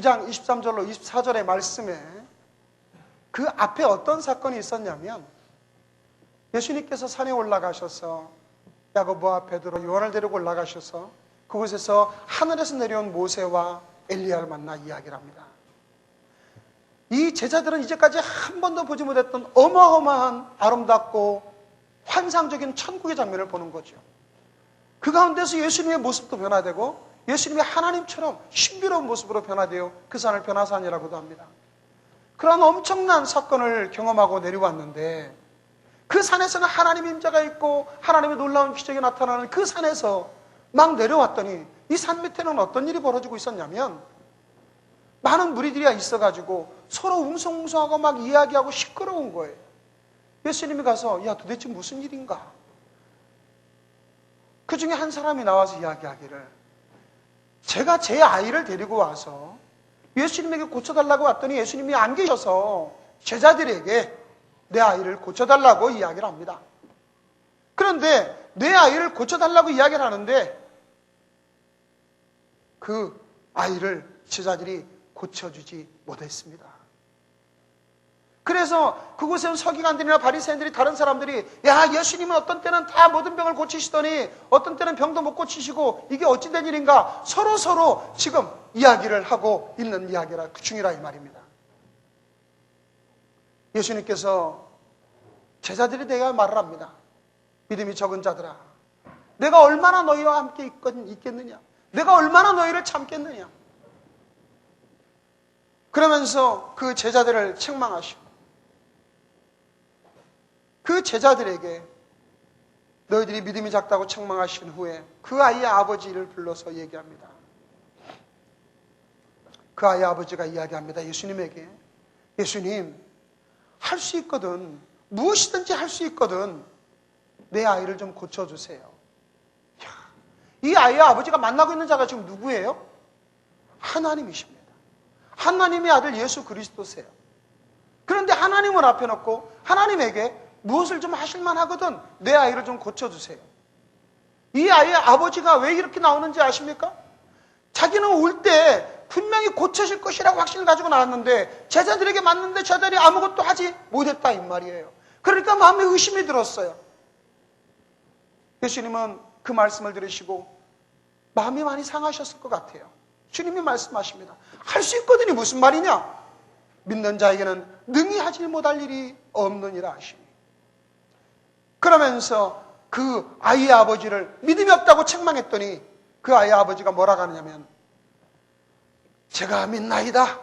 마가복음 9장 23절로 24절의 말씀에 그 앞에 어떤 사건이 있었냐면 예수님께서 산에 올라가셔서 야고보와 베드로 요한을 데리고 올라가셔서 그곳에서 하늘에서 내려온 모세와 엘리야를 만나 이야기를 합니다. 이 제자들은 이제까지 한 번도 보지 못했던 어마어마한 아름답고 환상적인 천국의 장면을 보는 거죠. 그 가운데서 예수님의 모습도 변화되고 예수님이 하나님처럼 신비로운 모습으로 변화되어 그 산을 변화산이라고도 합니다. 그런 엄청난 사건을 경험하고 내려왔는데 그 산에서는 하나님의 임자가 있고 하나님의 놀라운 기적이 나타나는 그 산에서 막 내려왔더니 이 산 밑에는 어떤 일이 벌어지고 있었냐면 많은 무리들이 있어가지고 서로 웅성웅성하고 막 이야기하고 시끄러운 거예요. 예수님이 가서 야 도대체 무슨 일인가? 그 중에 한 사람이 나와서 이야기하기를 제가 제 아이를 데리고 와서 예수님에게 고쳐달라고 왔더니 예수님이 안 계셔서 제자들에게 내 아이를 고쳐달라고 이야기를 합니다. 그런데 내 아이를 고쳐달라고 이야기를 하는데 그 아이를 제자들이 고쳐주지 못했습니다. 그래서 그곳에 서기관들이나 바리새인들이 다른 사람들이 야 예수님은 어떤 때는 다 모든 병을 고치시더니 어떤 때는 병도 못 고치시고 이게 어찌 된 일인가 서로 서로 지금 이야기를 하고 있는 이야기라 그 중이라 이 말입니다. 예수님께서 제자들이 내가 말을 합니다. 믿음이 적은 자들아, 내가 얼마나 너희와 함께 있겠느냐? 내가 얼마나 너희를 참겠느냐? 그러면서 그 제자들을 책망하시고 그 제자들에게 너희들이 믿음이 작다고 책망하신 후에 그 아이의 아버지를 불러서 얘기합니다. 그 아이의 아버지가 이야기합니다. 예수님에게 예수님 할 수 있거든 무엇이든지 할 수 있거든 내 아이를 좀 고쳐주세요. 이 아이의 아버지가 만나고 있는 자가 지금 누구예요? 하나님이십니다. 하나님의 아들 예수 그리스도세요. 그런데 하나님을 앞에 놓고 하나님에게 무엇을 좀 하실만 하거든 내 아이를 좀 고쳐주세요. 이 아이의 아버지가 왜 이렇게 나오는지 아십니까? 자기는 올 때 분명히 고쳐질 것이라고 확신을 가지고 나왔는데 제자들에게 맞는데 제자들이 아무것도 하지 못했다 이 말이에요. 그러니까 마음에 의심이 들었어요. 예수님은 그 말씀을 들으시고 마음이 많이 상하셨을 것 같아요. 주님이 말씀하십니다. 할 수 있거든요. 무슨 말이냐? 믿는 자에게는 능히 하지 못할 일이 없느니라 하시니. 그러면서 그 아이의 아버지를 믿음이 없다고 책망했더니 그 아이의 아버지가 뭐라고 하느냐면 제가 믿나이다.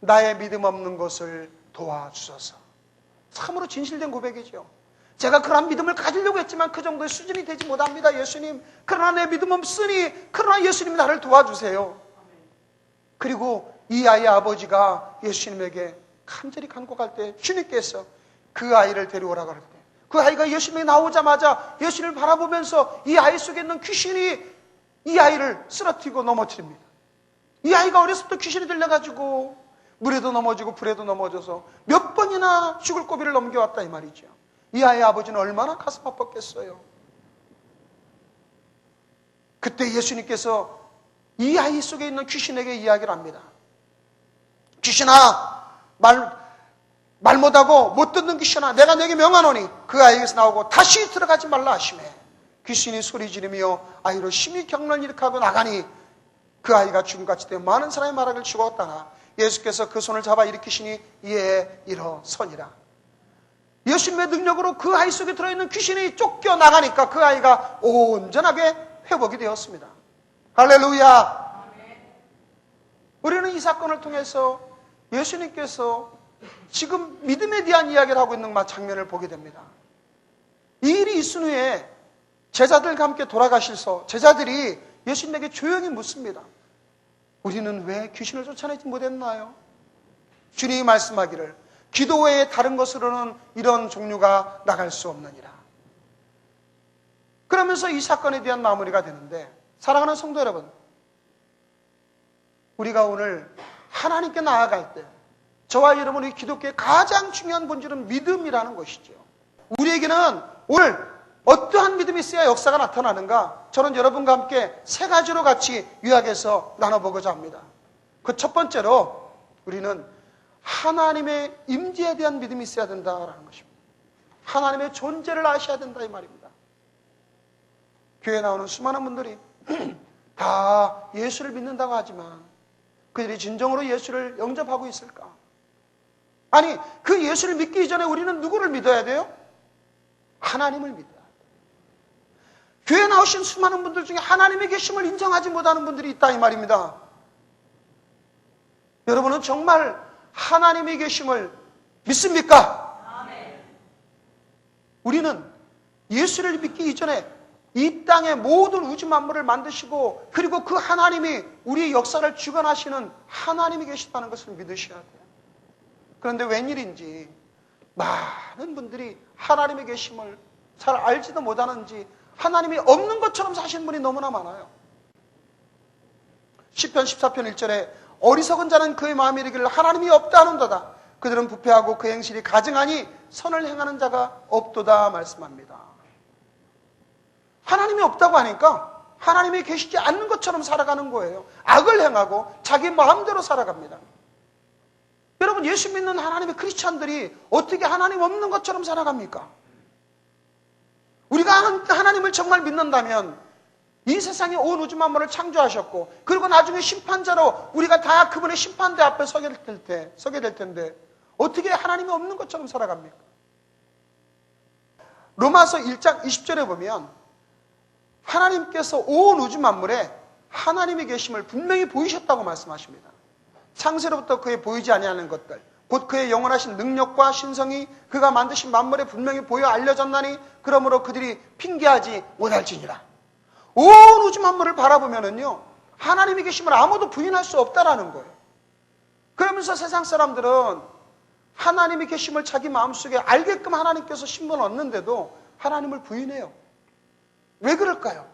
나의 믿음 없는 것을 도와주소서. 참으로 진실된 고백이죠. 제가 그런 믿음을 가지려고 했지만 그 정도의 수준이 되지 못합니다. 예수님. 그러나 내 믿음 없으니 그러나 예수님이 나를 도와주세요. 그리고 이 아이의 아버지가 예수님에게 간절히 간곡할 때 주님께서 그 아이를 데려오라고 할때 그 아이가 예수님이 나오자마자 예수님을 바라보면서 이 아이 속에 있는 귀신이 이 아이를 쓰러뜨리고 넘어뜨립니다. 이 아이가 어렸을 때 귀신이 들려가지고 물에도 넘어지고 불에도 넘어져서 몇 번이나 죽을 고비를 넘겨왔다 이 말이죠. 이 아이의 아버지는 얼마나 가슴 아팠겠어요. 그때 예수님께서 이 아이 속에 있는 귀신에게 이야기를 합니다. 귀신아, 말, 말 못하고 못 듣는 귀신아, 내가 내게 명하노니 그 아이에게서 나오고 다시 들어가지 말라 하시매. 귀신이 소리 지르며 아이로 심히 경련을 일으켜하고 나가니 그 아이가 죽음같이 되어 많은 사람의 말하기를 죽었다나 예수께서 그 손을 잡아 일으키시니 이에 일어서니라. 예수님의 능력으로 그 아이 속에 들어있는 귀신이 쫓겨 나가니까 그 아이가 온전하게 회복이 되었습니다. 할렐루야! 우리는 이 사건을 통해서 예수님께서 지금 믿음에 대한 이야기를 하고 있는 장면을 보게 됩니다. 이 일이 있은 후에 제자들과 함께 돌아가실서 제자들이 예수님에게 조용히 묻습니다. 우리는 왜 귀신을 쫓아내지 못했나요? 주님이 말씀하기를 기도 외에 다른 것으로는 이런 종류가 나갈 수 없느니라. 그러면서 이 사건에 대한 마무리가 되는데 사랑하는 성도 여러분 우리가 오늘 하나님께 나아갈 때 저와 여러분의 기독교의 가장 중요한 본질은 믿음이라는 것이죠. 우리에게는 오늘 어떠한 믿음이 있어야 역사가 나타나는가? 저는 여러분과 함께 세 가지로 같이 요약해서 나눠보고자 합니다. 그 첫 번째로 우리는 하나님의 임재에 대한 믿음이 있어야 된다라는 것입니다. 하나님의 존재를 아셔야 된다 이 말입니다. 교회에 나오는 수많은 분들이 다 예수를 믿는다고 하지만 그들이 진정으로 예수를 영접하고 있을까? 아니, 그 예수를 믿기 이전에 우리는 누구를 믿어야 돼요? 하나님을 믿어야 돼요. 교회에 나오신 수많은 분들 중에 하나님의 계심을 인정하지 못하는 분들이 있다 이 말입니다. 여러분은 정말 하나님의 계심을 믿습니까? 우리는 예수를 믿기 이전에 이 땅의 모든 우주 만물을 만드시고 그리고 그 하나님이 우리의 역사를 주관하시는 하나님이 계시다는 것을 믿으셔야 돼요. 그런데 웬일인지 많은 분들이 하나님의 계심을 잘 알지도 못하는지 하나님이 없는 것처럼 사시는 분이 너무나 많아요. 10편 14편 1절에 어리석은 자는 그의 마음에 이르기를 하나님이 없다 하는도다. 그들은 부패하고 그 행실이 가증하니 선을 행하는 자가 없도다 말씀합니다. 하나님이 없다고 하니까 하나님이 계시지 않는 것처럼 살아가는 거예요. 악을 행하고 자기 마음대로 살아갑니다. 여러분 예수 믿는 하나님의 크리스찬들이 어떻게 하나님 없는 것처럼 살아갑니까? 우리가 하나님을 정말 믿는다면 이 세상에 온 우주 만물을 창조하셨고 그리고 나중에 심판자로 우리가 다 그분의 심판대 앞에 서게 될, 때, 서게 될 텐데 어떻게 하나님이 없는 것처럼 살아갑니까? 로마서 1장 20절에 보면 하나님께서 온 우주 만물에 하나님의 계심을 분명히 보이셨다고 말씀하십니다. 창세로부터 그의 보이지 아니하는 것들, 곧 그의 영원하신 능력과 신성이 그가 만드신 만물에 분명히 보여 알려졌나니 그러므로 그들이 핑계하지 못할지니라. 온 우주 만물을 바라보면은요 하나님의 계심을 아무도 부인할 수 없다라는 거예요. 그러면서 세상 사람들은 하나님의 계심을 자기 마음속에 알게끔 하나님께서 신분 얻는데도 하나님을 부인해요. 왜 그럴까요?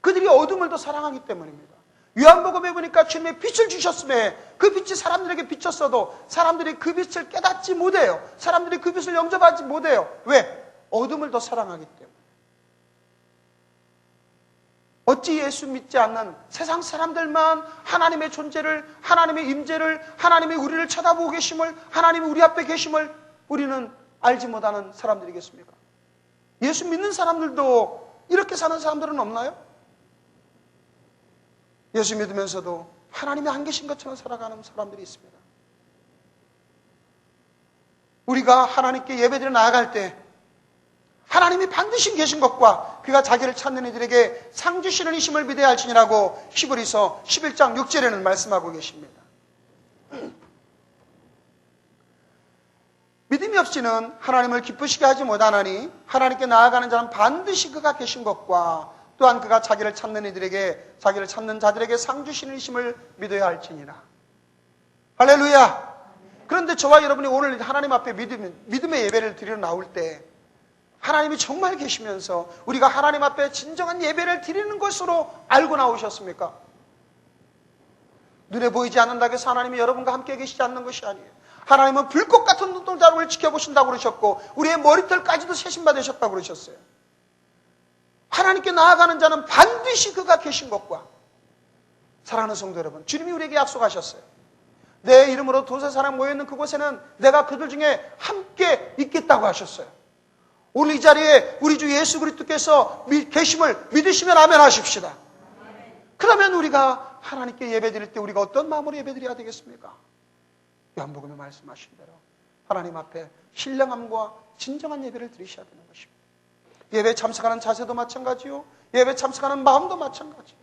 그들이 어둠을 더 사랑하기 때문입니다. 요한복음에 보니까 주님의 빛을 주셨음에 그 빛이 사람들에게 비쳤어도 사람들이 그 빛을 깨닫지 못해요. 사람들이 그 빛을 영접하지 못해요. 왜? 어둠을 더 사랑하기 때문에. 어찌 예수 믿지 않는 세상 사람들만 하나님의 존재를, 하나님의 임재를, 하나님의 우리를 쳐다보고 계심을, 하나님이 우리 앞에 계심을 우리는 알지 못하는 사람들이겠습니까? 예수 믿는 사람들도 이렇게 사는 사람들은 없나요? 예수 믿으면서도 하나님이 안 계신 것처럼 살아가는 사람들이 있습니다. 우리가 하나님께 예배드려 나아갈 때 하나님이 반드시 계신 것과 그가 자기를 찾는 이들에게 상 주시는 이심을 믿어야 할지니라고 히브리서 11장 6절에는 말씀하고 계십니다. 믿음이 없이는 하나님을 기쁘시게 하지 못하나니 하나님께 나아가는 자는 반드시 그가 계신 것과 또한 그가 자기를 찾는 이들에게 자기를 찾는 자들에게 상 주시는 이심을 믿어야 할지니라. 할렐루야. 그런데 저와 여러분이 오늘 하나님 앞에 믿음, 믿음의 예배를 드리러 나올 때 하나님이 정말 계시면서 우리가 하나님 앞에 진정한 예배를 드리는 것으로 알고 나오셨습니까? 눈에 보이지 않는다고 해서 하나님이 여러분과 함께 계시지 않는 것이 아니에요. 하나님은 불꽃 같은 눈동자를 지켜보신다고 그러셨고 우리의 머리털까지도 세신 받으셨다고 그러셨어요. 하나님께 나아가는 자는 반드시 그가 계신 것과 사랑하는 성도 여러분 주님이 우리에게 약속하셨어요. 내 이름으로 도세 사람 모여 있는 그곳에는 내가 그들 중에 함께 있겠다고 하셨어요. 오늘 이 자리에 우리 주 예수 그리스도께서 계심을 믿으시면 아멘 하십시다. 그러면 우리가 하나님께 예배드릴 때 우리가 어떤 마음으로 예배드려야 되겠습니까? 요한복음에 말씀하신 대로 하나님 앞에 신령함과 진정한 예배를 드리셔야 되는 것입니다. 예배 참석하는 자세도 마찬가지요. 예배 참석하는 마음도 마찬가지요.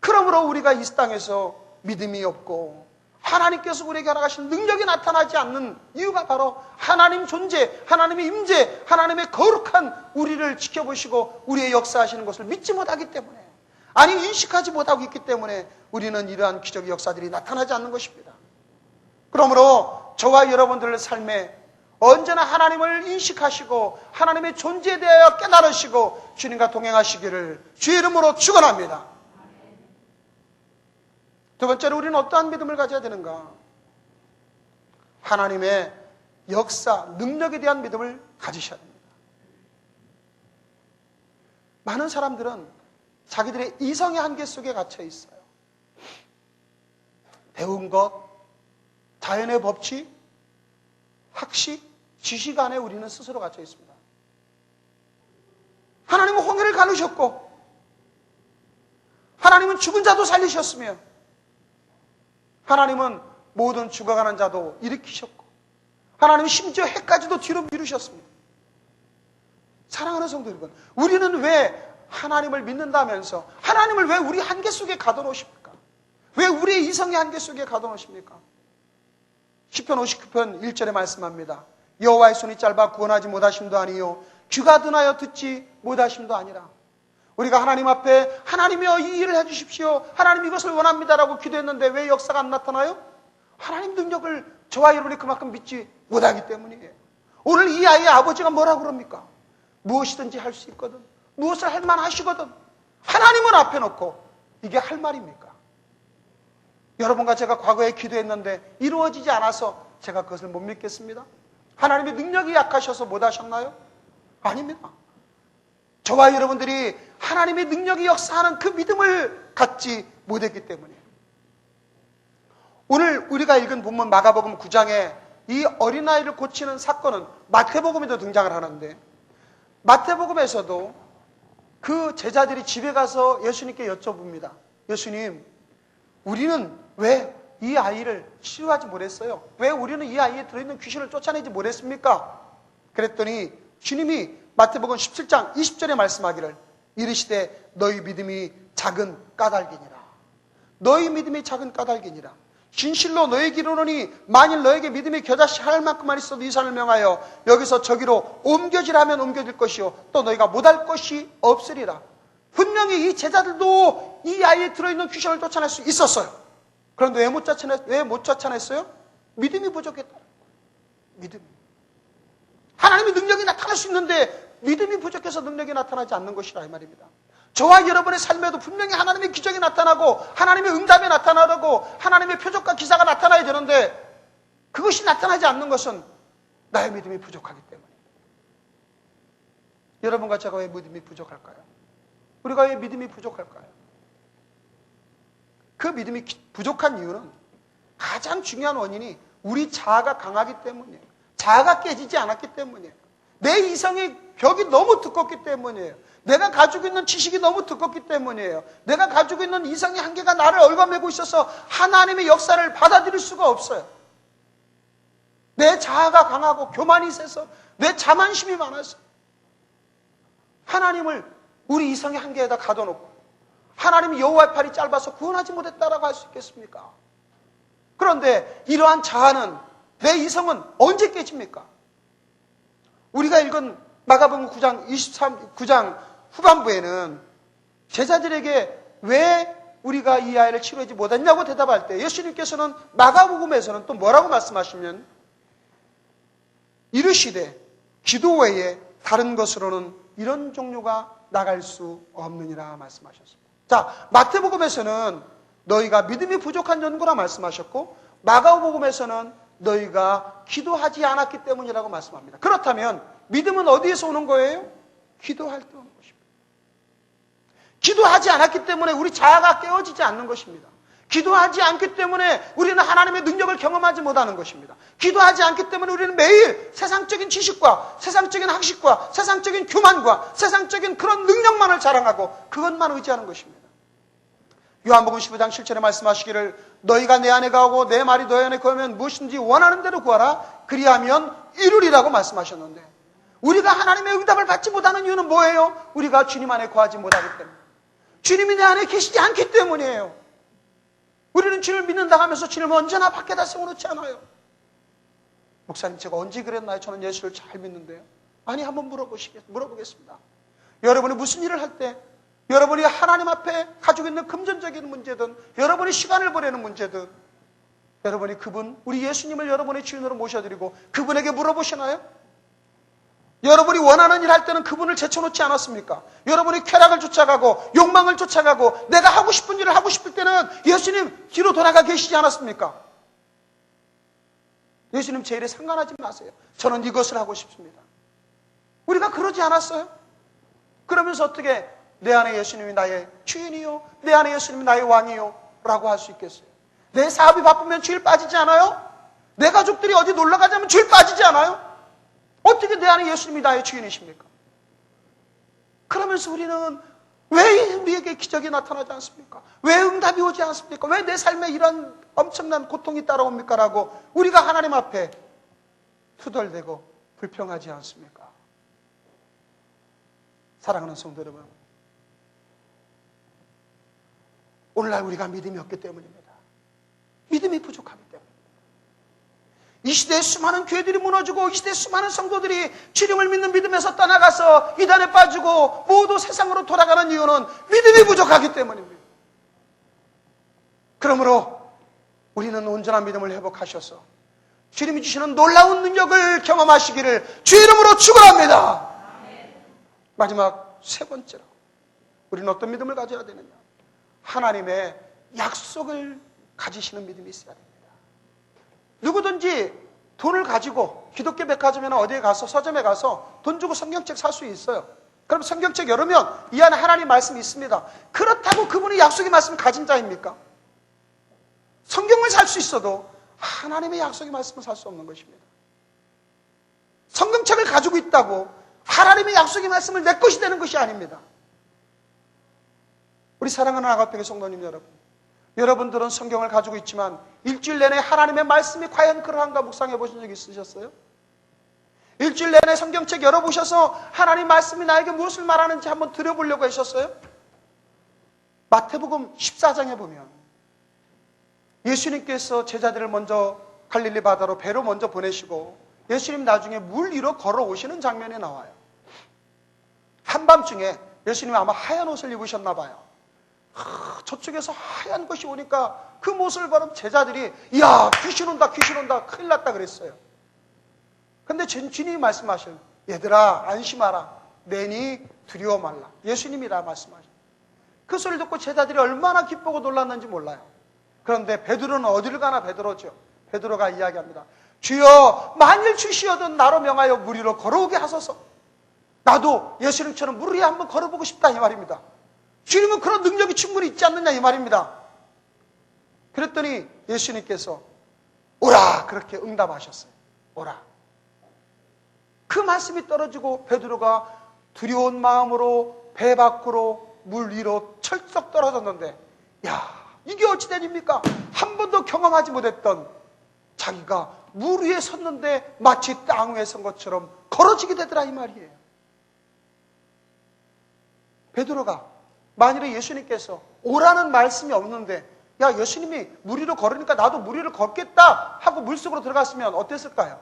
그러므로 우리가 이 땅에서 믿음이 없고 하나님께서 우리에게 허락하신 능력이 나타나지 않는 이유가 바로 하나님 존재, 하나님의 임재, 하나님의 거룩한 우리를 지켜보시고 우리의 역사하시는 것을 믿지 못하기 때문에 아니 인식하지 못하고 있기 때문에 우리는 이러한 기적의 역사들이 나타나지 않는 것입니다. 그러므로 저와 여러분들의 삶에 언제나 하나님을 인식하시고 하나님의 존재에 대하여 깨달으시고 주님과 동행하시기를 주의 이름으로 축원합니다. 두 번째로 우리는 어떠한 믿음을 가져야 되는가? 하나님의 역사, 능력에 대한 믿음을 가지셔야 됩니다. 많은 사람들은 자기들의 이성의 한계 속에 갇혀 있어요. 배운 것, 자연의 법칙, 학식, 지식 안에 우리는 스스로 갇혀 있습니다. 하나님은 홍해를 가르셨고, 하나님은 죽은 자도 살리셨으며, 하나님은 모든 죽어가는 자도 일으키셨고, 하나님은 심지어 해까지도 뒤로 미루셨습니다. 사랑하는 성도 여러분, 우리는 왜 하나님을 믿는다면서 하나님을 왜 우리 한계 속에 가둬놓으십니까? 왜 우리의 이성의 한계 속에 가둬놓으십니까? 10편 59편 1절에 말씀합니다. 여호와의 손이 짧아 구원하지 못하심도 아니요 귀가 드나여 듣지 못하심도 아니라 우리가 하나님 앞에 하나님이여 이 일을 해주십시오. 하나님 이것을 원합니다라고 기도했는데 왜 역사가 안 나타나요? 하나님 능력을 저와 여러분이 그만큼 믿지 못하기 때문이에요. 오늘 이 아이의 아버지가 뭐라고 그럽니까? 무엇이든지 할 수 있거든. 무엇을 할 만하시거든. 하나님은 앞에 놓고 이게 할 말입니까? 여러분과 제가 과거에 기도했는데 이루어지지 않아서 제가 그것을 못 믿겠습니다. 하나님의 능력이 약하셔서 못 하셨나요? 아닙니다. 저와 여러분들이 하나님의 능력이 역사하는 그 믿음을 갖지 못했기 때문에 오늘 우리가 읽은 본문 마가복음 9장에 이 어린아이를 고치는 사건은 마태복음에도 등장을 하는데 마태복음에서도 그 제자들이 집에 가서 예수님께 여쭤봅니다. 예수님, 우리는 왜 이 아이를 치유하지 못했어요? 왜 우리는 이 아이에 들어있는 귀신을 쫓아내지 못했습니까? 그랬더니 주님이 마태복음 17장 20절에 말씀하기를 이르시되 너희 믿음이 작은 까닭이니라. 너희 믿음이 작은 까닭이니라. 진실로 너에게 이르노니 만일 너에게 믿음이 겨자씨 할 만큼만 있어도 이 산을 명하여 여기서 저기로 옮겨지라면 옮겨질 것이요 또 너희가 못할 것이 없으리라. 분명히 이 제자들도 이 아이에 들어있는 귀신을 쫓아낼 수 있었어요. 그런데 왜 못 쫓아냈, 쫓아냈어요? 믿음이 부족했다. 믿음. 하나님의 능력이 나타날 수 있는데 믿음이 부족해서 능력이 나타나지 않는 것이라 이 말입니다. 저와 여러분의 삶에도 분명히 하나님의 기적이 나타나고 하나님의 응답이 나타나고 하나님의 표적과 기사가 나타나야 되는데 그것이 나타나지 않는 것은 나의 믿음이 부족하기 때문입니다. 여러분과 제가 왜 믿음이 부족할까요? 우리가 왜 믿음이 부족할까요? 그 믿음이 부족한 이유는 가장 중요한 원인이 우리 자아가 강하기 때문이에요. 자아가 깨지지 않았기 때문이에요. 내 이성의 벽이 너무 두껍기 때문이에요. 내가 가지고 있는 지식이 너무 두껍기 때문이에요. 내가 가지고 있는 이성의 한계가 나를 얽어매고 있어서 하나님의 역사를 받아들일 수가 없어요. 내 자아가 강하고 교만이 세서 내 자만심이 많아서 하나님을 우리 이성의 한계에다 가둬놓고 하나님이 여호와의 팔이 짧아서 구원하지 못했다라고 할 수 있겠습니까? 그런데 이러한 자아는 내 이성은 언제 깨집니까? 우리가 읽은 마가복음 9장 23 9장 후반부에는 제자들에게 왜 우리가 이 아이를 치료하지 못했냐고 대답할 때 예수님께서는 마가복음에서는 또 뭐라고 말씀하시면 이르시되 기도 외에 다른 것으로는 이런 종류가 나갈 수 없느니라 말씀하셨습니다. 자, 마태복음에서는 너희가 믿음이 부족한 연구라 말씀하셨고 마가복음에서는 너희가 기도하지 않았기 때문이라고 말씀합니다. 그렇다면 믿음은 어디에서 오는 거예요? 기도할 때 오는 것입니다. 기도하지 않았기 때문에 우리 자아가 깨어지지 않는 것입니다. 기도하지 않기 때문에 우리는 하나님의 능력을 경험하지 못하는 것입니다. 기도하지 않기 때문에 우리는 매일 세상적인 지식과 세상적인 학식과 세상적인 교만과 세상적인 그런 능력만을 자랑하고 그것만 의지하는 것입니다. 요한복음 15장 7절에 말씀하시기를 너희가 내 안에 가고 내 말이 너희 안에 거하면 무엇인지 원하는 대로 구하라 그리하면 이루리라고 말씀하셨는데 우리가 하나님의 응답을 받지 못하는 이유는 뭐예요? 우리가 주님 안에 거하지 못하기 때문에 주님이 내 안에 계시지 않기 때문이에요. 우리는 주님을 믿는다 하면서 주님을 언제나 밖에다 세워놓지 않아요. 목사님 제가 언제 그랬나요? 저는 예수를 잘 믿는데요. 아니 한번 물어보시겠, 물어보겠습니다. 여러분이 무슨 일을 할때 여러분이 하나님 앞에 가지고 있는 금전적인 문제든 여러분이 시간을 보내는 문제든 여러분이 그분 우리 예수님을 여러분의 주인으로 모셔드리고 그분에게 물어보시나요? 여러분이 원하는 일 할 때는 그분을 제쳐놓지 않았습니까? 여러분이 쾌락을 쫓아가고 욕망을 쫓아가고 내가 하고 싶은 일을 하고 싶을 때는 예수님 뒤로 돌아가 계시지 않았습니까? 예수님 제 일에 상관하지 마세요. 저는 이것을 하고 싶습니다. 우리가 그러지 않았어요? 그러면서 어떻게 내 안에 예수님이 나의 주인이요? 내 안에 예수님이 나의 왕이요? 라고 할 수 있겠어요? 내 사업이 바쁘면 주일 빠지지 않아요? 내 가족들이 어디 놀러 가자면 주일 빠지지 않아요? 어떻게 내 안에 예수님이 나의 주인이십니까? 그러면서 우리는 왜 우리에게 기적이 나타나지 않습니까? 왜 응답이 오지 않습니까? 왜 내 삶에 이런 엄청난 고통이 따라옵니까? 라고 우리가 하나님 앞에 투덜대고 불평하지 않습니까? 사랑하는 성도 여러분, 오늘날 우리가 믿음이 없기 때문입니다. 믿음이 부족하기 때문입니다. 이 시대에 수많은 교회들이 무너지고 이 시대에 수많은 성도들이 주님을 믿는 믿음에서 떠나가서 이단에 빠지고 모두 세상으로 돌아가는 이유는 믿음이 부족하기 때문입니다. 그러므로 우리는 온전한 믿음을 회복하셔서 주님이 주시는 놀라운 능력을 경험하시기를 주 이름으로 축원합니다. 마지막 세 번째로 우리는 어떤 믿음을 가져야 되느냐? 하나님의 약속을 가지시는 믿음이 있어야 됩니다. 누구든지 돈을 가지고 기독교 백화점이나 어디에 가서 서점에 가서 돈 주고 성경책 살 수 있어요. 그럼 성경책 열으면 이 안에 하나님 말씀이 있습니다. 그렇다고 그분이 약속의 말씀 가진 자입니까? 성경을 살 수 있어도 하나님의 약속의 말씀을 살 수 없는 것입니다. 성경책을 가지고 있다고 하나님의 약속의 말씀을 내 것이 되는 것이 아닙니다. 우리 사랑하는 아가페의 성도님 여러분, 여러분들은 성경을 가지고 있지만 일주일 내내 하나님의 말씀이 과연 그러한가 묵상해 보신 적 있으셨어요? 일주일 내내 성경책 열어보셔서 하나님 말씀이 나에게 무엇을 말하는지 한번 들어보려고 하셨어요? 마태복음 14장에 보면 예수님께서 제자들을 먼저 갈릴리 바다로 배로 먼저 보내시고 예수님 나중에 물 위로 걸어오시는 장면이 나와요. 한밤중에 예수님이 아마 하얀 옷을 입으셨나 봐요. 하, 저쪽에서 하얀 것이 오니까 그 모습을 보는 제자들이 야 귀신 온다 귀신 온다 큰일 났다 그랬어요. 근데 주님이 말씀하신 얘들아 안심하라 내니 두려워 말라 예수님이라 말씀하신 그 소리를 듣고 제자들이 얼마나 기쁘고 놀랐는지 몰라요. 그런데 베드로는 어디를 가나 베드로죠. 베드로가 이야기합니다. 주여 만일 주시어든 나로 명하여 물 위로 걸어오게 하소서. 나도 예수님처럼 물 위에 한번 걸어보고 싶다 이 말입니다. 주님은 그런 능력이 충분히 있지 않느냐 이 말입니다. 그랬더니 예수님께서 오라 그렇게 응답하셨어요. 오라. 그 말씀이 떨어지고 베드로가 두려운 마음으로 배 밖으로 물 위로 철썩 떨어졌는데 야 이게 어찌 되입니까? 한 번도 경험하지 못했던 자기가 물 위에 섰는데 마치 땅 위에 선 것처럼 걸어지게 되더라 이 말이에요. 베드로가 만일에 예수님께서 오라는 말씀이 없는데 야 예수님이 물 위로 걸으니까 나도 물 위를 걷겠다 하고 물속으로 들어갔으면 어땠을까요?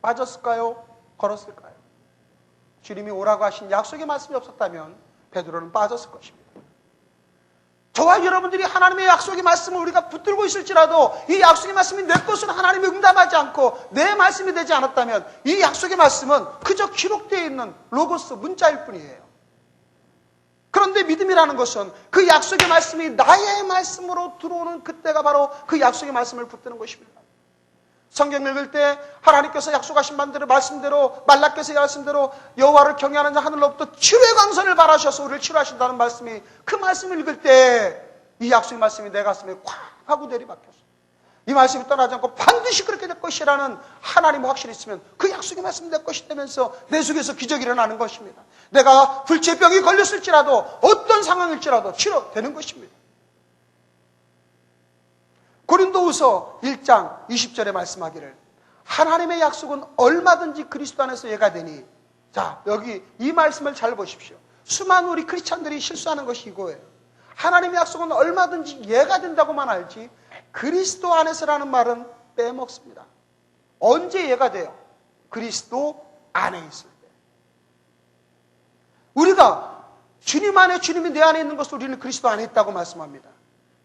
빠졌을까요? 걸었을까요? 주님이 오라고 하신 약속의 말씀이 없었다면 베드로는 빠졌을 것입니다. 저와 여러분들이 하나님의 약속의 말씀을 우리가 붙들고 있을지라도 이 약속의 말씀이 내 것으로 하나님이 응답하지 않고 내 말씀이 되지 않았다면 이 약속의 말씀은 그저 기록되어 있는 로고스 문자일 뿐이에요. 그런데 믿음이라는 것은 그 약속의 말씀이 나의 말씀으로 들어오는 그때가 바로 그 약속의 말씀을 붙드는 것입니다. 성경 읽을 때 하나님께서 약속하신 반대로 말씀대로 말라께서 말씀대로 여호와를 경외하는 자 하늘로부터 치료의 강선을 바라셔서 우리를 치료하신다는 말씀이 그 말씀을 읽을 때 이 약속의 말씀이 내 가슴에 콱 하고 내리박혔어. 이 말씀이 떠나지 않고 반드시 그렇게 될 것이라는 하나님 확신이 있으면 그 약속의 말씀이 내 것이 되면서 내 속에서 기적이 일어나는 것입니다. 내가 불치병이 걸렸을지라도 어떤 상황일지라도 치료되는 것입니다. 고린도후서 1장 20절에 말씀하기를 하나님의 약속은 얼마든지 그리스도 안에서 예가 되니 자 여기 이 말씀을 잘 보십시오. 수많은 우리 크리스찬들이 실수하는 것이 이거예요. 하나님의 약속은 얼마든지 예가 된다고만 알지 그리스도 안에서라는 말은 빼먹습니다. 언제 예가 돼요? 그리스도 안에 때. 우리가 주님 안에 주님이 내 안에 있는 것을 우리는 그리스도 안에 있다고 말씀합니다.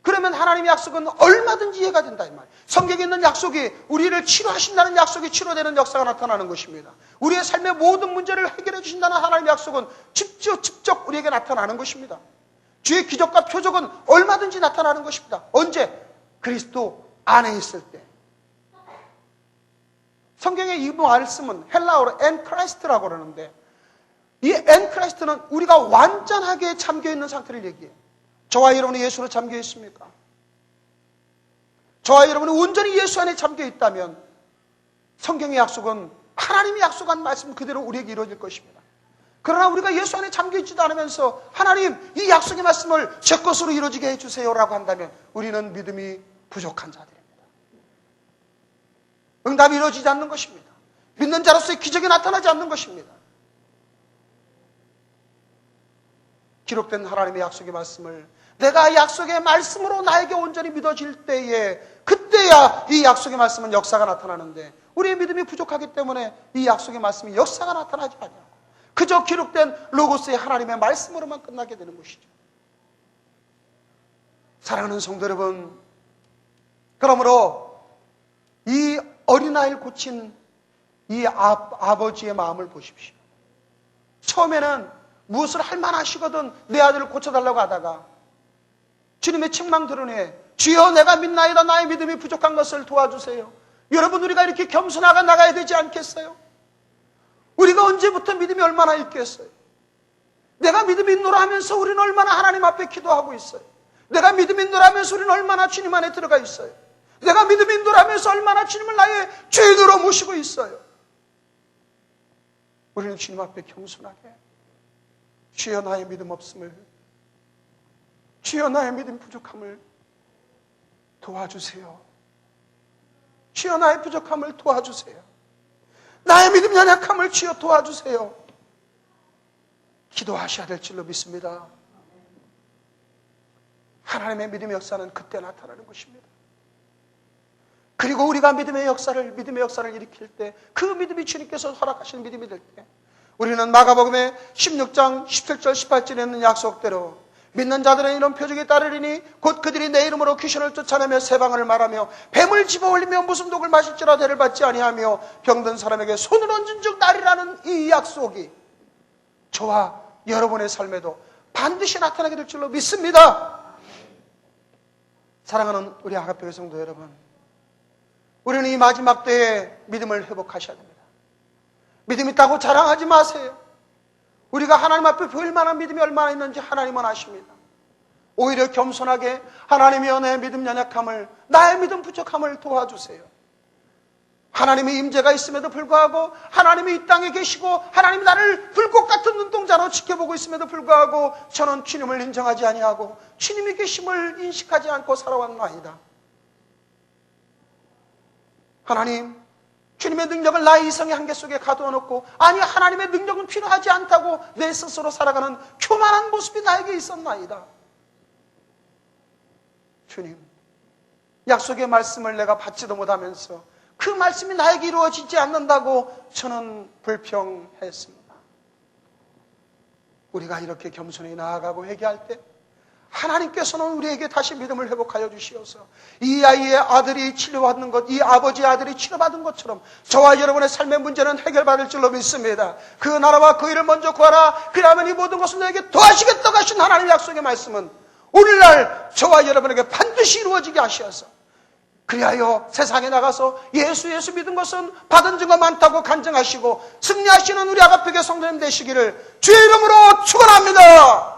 그러면 하나님의 약속은 얼마든지 이해가 된다 이 말. 성경에 있는 약속이 우리를 치료하신다는 약속이 치료되는 역사가 나타나는 것입니다. 우리의 삶의 모든 문제를 해결해 주신다는 하나님의 약속은 직접 직접 우리에게 나타나는 것입니다. 주의 기적과 표적은 얼마든지 나타나는 것입니다. 언제? 그리스도 안에 있을 때. 성경의 이 말씀은 헬라어로 엔크라이스트라고 그러는데 이 엔크라이스트는 우리가 완전하게 잠겨 있는 상태를 얘기해요. 저와 여러분이 예수로 잠겨 있습니까? 저와 여러분이 온전히 예수 안에 잠겨 있다면 성경의 약속은 하나님이 약속한 말씀 그대로 우리에게 이루어질 것입니다. 그러나 우리가 예수 안에 잠겨 있지도 않으면서 하나님 이 약속의 말씀을 제 것으로 이루어지게 해주세요라고 한다면 우리는 믿음이 부족한 자들입니다. 응답이 이루어지지 않는 것입니다. 믿는 자로서의 기적이 나타나지 않는 것입니다. 기록된 하나님의 약속의 말씀을 내가 약속의 말씀으로 나에게 온전히 믿어질 때에 그때야 이 약속의 말씀은 역사가 나타나는데 우리의 믿음이 부족하기 때문에 이 약속의 말씀이 역사가 나타나지 않냐고 그저 기록된 로고스의 하나님의 말씀으로만 끝나게 되는 것이죠. 사랑하는 성도 여러분, 그러므로 이 어린아이를 고친 이 아, 아버지의 마음을 보십시오. 처음에는 무엇을 할 만하시거든 내 아들을 고쳐달라고 하다가 주님의 책망 들으니 주여 내가 믿나이다 나의 믿음이 부족한 것을 도와주세요. 여러분 우리가 이렇게 겸손하게 나가야 되지 않겠어요? 우리가 언제부터 믿음이 얼마나 있겠어요? 내가 믿음이 있노라 하면서 우리는 얼마나 하나님 앞에 기도하고 있어요. 내가 믿음이 있노라 하면서 우리는 얼마나 주님 안에 들어가 있어요. 내가 믿음이 있노라 하면서 얼마나 주님을 나의 죄인으로 모시고 있어요. 우리는 주님 앞에 겸손하게 주여 나의 믿음 없음을 주여 나의 믿음 부족함을 도와주세요. 주여 나의 부족함을 도와주세요. 나의 믿음 연약함을 주여 도와주세요. 기도하셔야 될 줄로 믿습니다. 하나님의 믿음의 역사는 그때 나타나는 것입니다. 그리고 우리가 믿음의 역사를 믿음의 역사를 일으킬 때 그 믿음이 주님께서 허락하신 믿음이 될 때 우리는 마가복음의 16장 17절 18절에 있는 약속대로 믿는 자들은 이런 표적에 따르리니 곧 그들이 내 이름으로 귀신을 쫓아내며 세방을 말하며 뱀을 집어올리며 무슨 독을 마실지라 대를 받지 아니하며 병든 사람에게 손을 얹은 즉 나리라는 이 약속이 저와 여러분의 삶에도 반드시 나타나게 될 줄로 믿습니다. 사랑하는 우리 아가페 성도 여러분, 우리는 이 마지막 때에 믿음을 회복하셔야 됩니다. 믿음 있다고 자랑하지 마세요. 우리가 하나님 앞에 보일 만한 믿음이 얼마나 있는지 하나님은 아십니다. 오히려 겸손하게 하나님의 은혜의 믿음 연약함을 나의 믿음 부족함을 도와주세요. 하나님의 임재가 있음에도 불구하고 하나님이 이 땅에 계시고 하나님 나를 불꽃 같은 눈동자로 지켜보고 있음에도 불구하고 저는 주님을 인정하지 아니하고 주님이 계심을 인식하지 않고 살아왔나이다. 하나님, 주님의 능력을 나의 이성의 한계 속에 가두어 놓고 아니 하나님의 능력은 필요하지 않다고 내 스스로 살아가는 교만한 모습이 나에게 있었나이다. 주님, 약속의 말씀을 내가 받지도 못하면서 그 말씀이 나에게 이루어지지 않는다고 저는 불평했습니다. 우리가 이렇게 겸손히 나아가고 회개할 때 하나님께서는 우리에게 다시 믿음을 회복하여 주시어서 이 아이의 아들이 치료받는 것, 이 아버지의 아들이 치료받은 것처럼 저와 여러분의 삶의 문제는 해결받을 줄로 믿습니다. 그 나라와 그 일을 먼저 구하라. 그러면 이 모든 것을 너에게 도와주겠다고 하신 하나님의 약속의 말씀은 오늘날 저와 여러분에게 반드시 이루어지게 하시어서 그리하여 세상에 나가서 예수 예수 믿은 것은 받은 증거 많다고 간증하시고 승리하시는 우리 아가페의 성도님 되시기를 주의 이름으로 축원합니다.